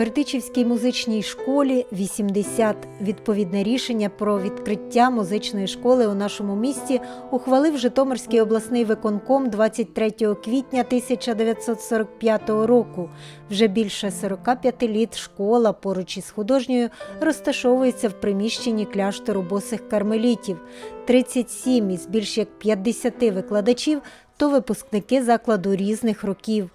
Бердичівській музичній школі 80. Відповідне рішення про відкриття музичної школи у нашому місті ухвалив Житомирський обласний виконком 23 квітня 1945 року. Вже більше 45 літ школа поруч із художньою розташовується в приміщенні кляштору босих кармелітів. 37 із більш як 50 викладачів то випускники закладу різних років.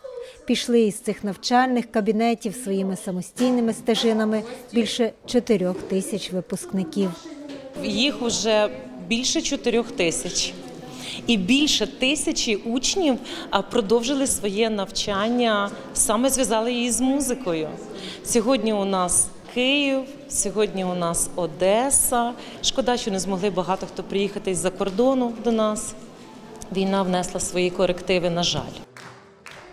Пішли із цих навчальних кабінетів своїми самостійними стежинами більше чотирьох тисяч випускників. Їх вже більше чотирьох тисяч. І більше тисячі учнів продовжили своє навчання, саме зв'язали її з музикою. Сьогодні у нас Київ, сьогодні у нас Одеса. Шкода, що не змогли багато хто приїхати із-за кордону до нас. Війна внесла свої корективи, на жаль.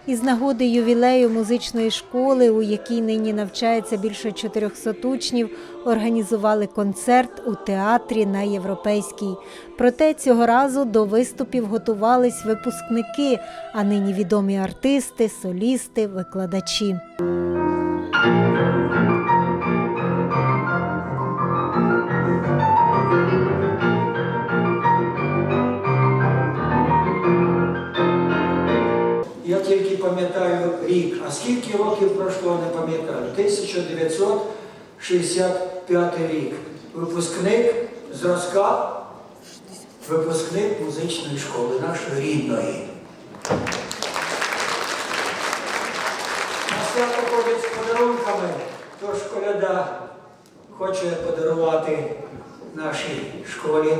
Із нагоди ювілею музичної школи, у якій нині навчається більше 400 учнів, організували концерт у театрі на Європейській. Проте цього разу до виступів готувались випускники, а нині відомі артисти, солісти, викладачі. Я тільки пам'ятаю рік. А скільки років пройшло, не пам'ятаю. 1965 рік. Випускник зразка, випускник музичної школи, нашої рідної. На свято з подарунками, тож коляда хоче подарувати нашій школі,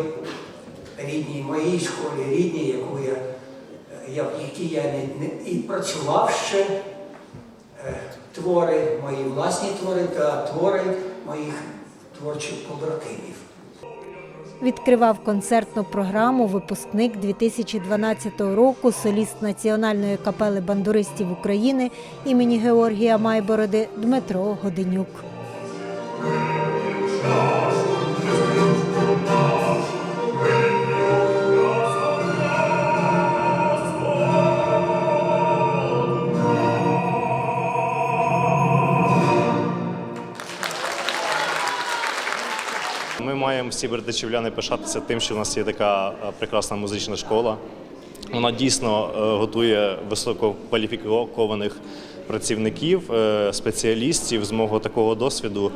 рідній, моїй школі, рідній, яку я, в якій я не, не, і працював ще е, твори, мої власні твори та твори моїх творчих побратимів. Відкривав концертну програму випускник 2012 року, соліст Національної капели бандуристів України імені Георгія Майбороди Дмитро Годенюк. Маємо всі бердичівляни пишатися тим, що в нас є така е, прекрасна музична школа. Вона дійсно е, готує висококваліфікованих працівників, е, спеціалістів з мого такого досвіду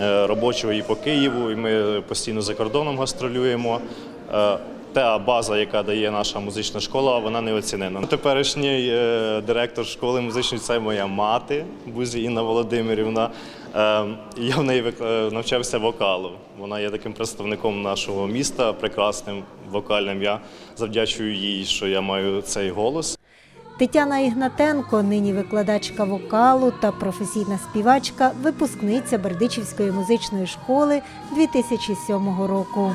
робочого і по Києву. І ми постійно за кордоном гастролюємо. Та база, яка дає наша музична школа, вона не оцінена. Теперішній е, директор школи музичної це моя мати Бузі Інна Володимирівна. Е, Я в неї е, навчався вокалу. Вона є таким представником нашого міста, прекрасним вокальним. Я завдячую їй, що я маю цей голос. Тетяна Ігнатенко, нині викладачка вокалу та професійна співачка, випускниця Бердичівської музичної школи 2007 року.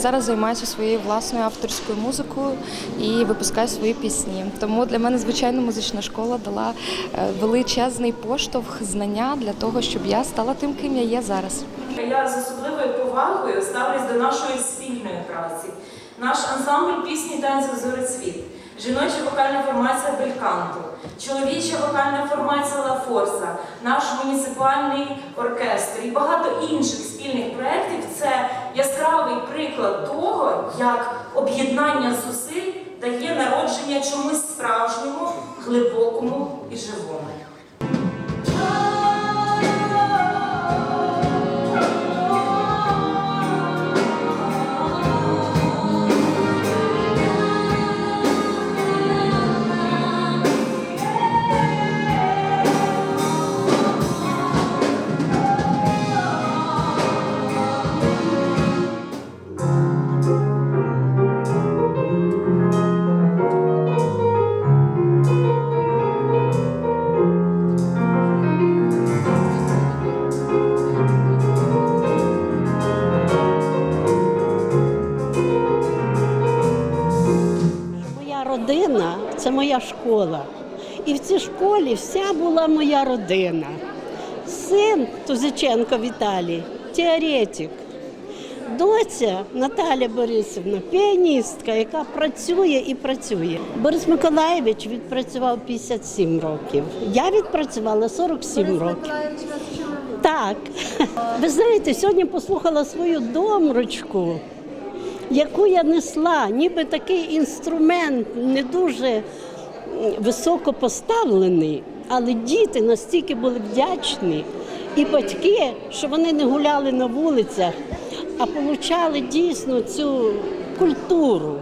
Зараз займаюся своєю власною авторською музикою і випускаю свої пісні. Тому для мене, звичайно, музична школа дала е, величезний поштовх знання для того, щоб я стала тим, ким я є зараз. Я з особливою повагою ставлюсь до нашої спільної праці. Наш ансамбль пісні танців Зорецвіт, жіноча вокальна формація Бельканту, чоловіча вокальна формація Ла Форса, наш муніципальний оркестр і багато інших спільних проєктів це яскравий приклад того, як об'єднання зусиль дає народження чомусь справжньому, глибокому і живому. Школа. І в цій школі вся була моя родина. Син Тузиченко Віталій, теоретик. Доця Наталя Борисівна, піаністка, яка працює і працює. Борис Миколаєвич відпрацював 57 років. Я відпрацювала 47 років. Так. Ви знаєте, сьогодні послухала свою домручку, яку я несла, ніби такий інструмент не дуже високо поставлений, але діти настільки були вдячні, і батьки, що вони не гуляли на вулицях, а получали дійсно цю культуру.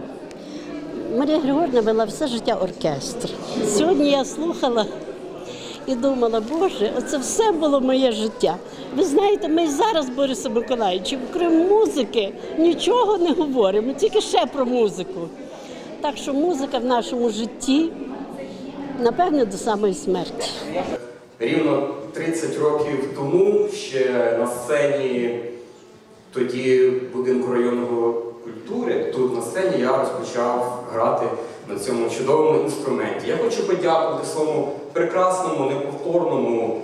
Марія Григорівна вела все життя оркестр. Сьогодні я слухала і думала, Боже, це все було моє життя. Ви знаєте, ми зараз, Борисе Миколаївичу, крім музики, нічого не говоримо, тільки ще про музику. Так що музика в нашому житті, напевне, до самої смерті. Рівно 30 років тому ще на сцені тоді будинку районного культури, тут на сцені я розпочав грати на цьому чудовому інструменті. Я хочу подякувати своєму прекрасному, неповторному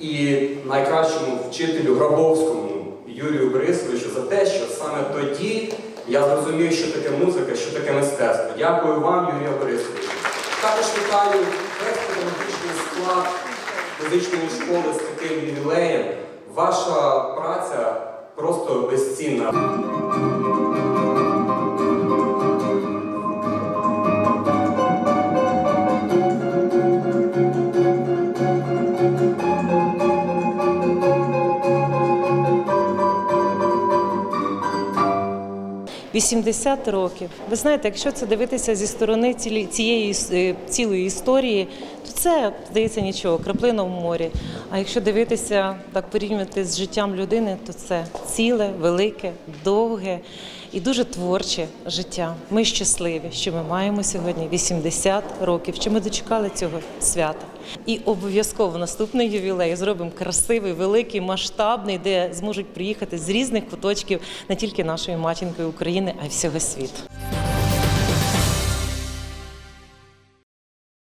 і найкращому вчителю Грабовському Юрію Борисовичу за те, що саме тоді я зрозумів, що таке музика, що таке мистецтво. Дякую вам, Юрія Борисовичу. Також вітаю весь педагогічний склад музичної школи з таким ювілеєм. Ваша праця просто безцінна. – 80 років. Ви знаєте, якщо це дивитися зі сторони цілі- цієї е, цілої історії, то це здається нічого, краплина в морі. А якщо дивитися так порівнювати з життям людини, то це ціле, велике, довге і дуже творче життя. Ми щасливі, що ми маємо сьогодні 80 років, що ми дочекали цього свята. І обов'язково наступний ювілей зробимо красивий, великий, масштабний, де зможуть приїхати з різних куточків не тільки нашої матінки України, а й всього світу.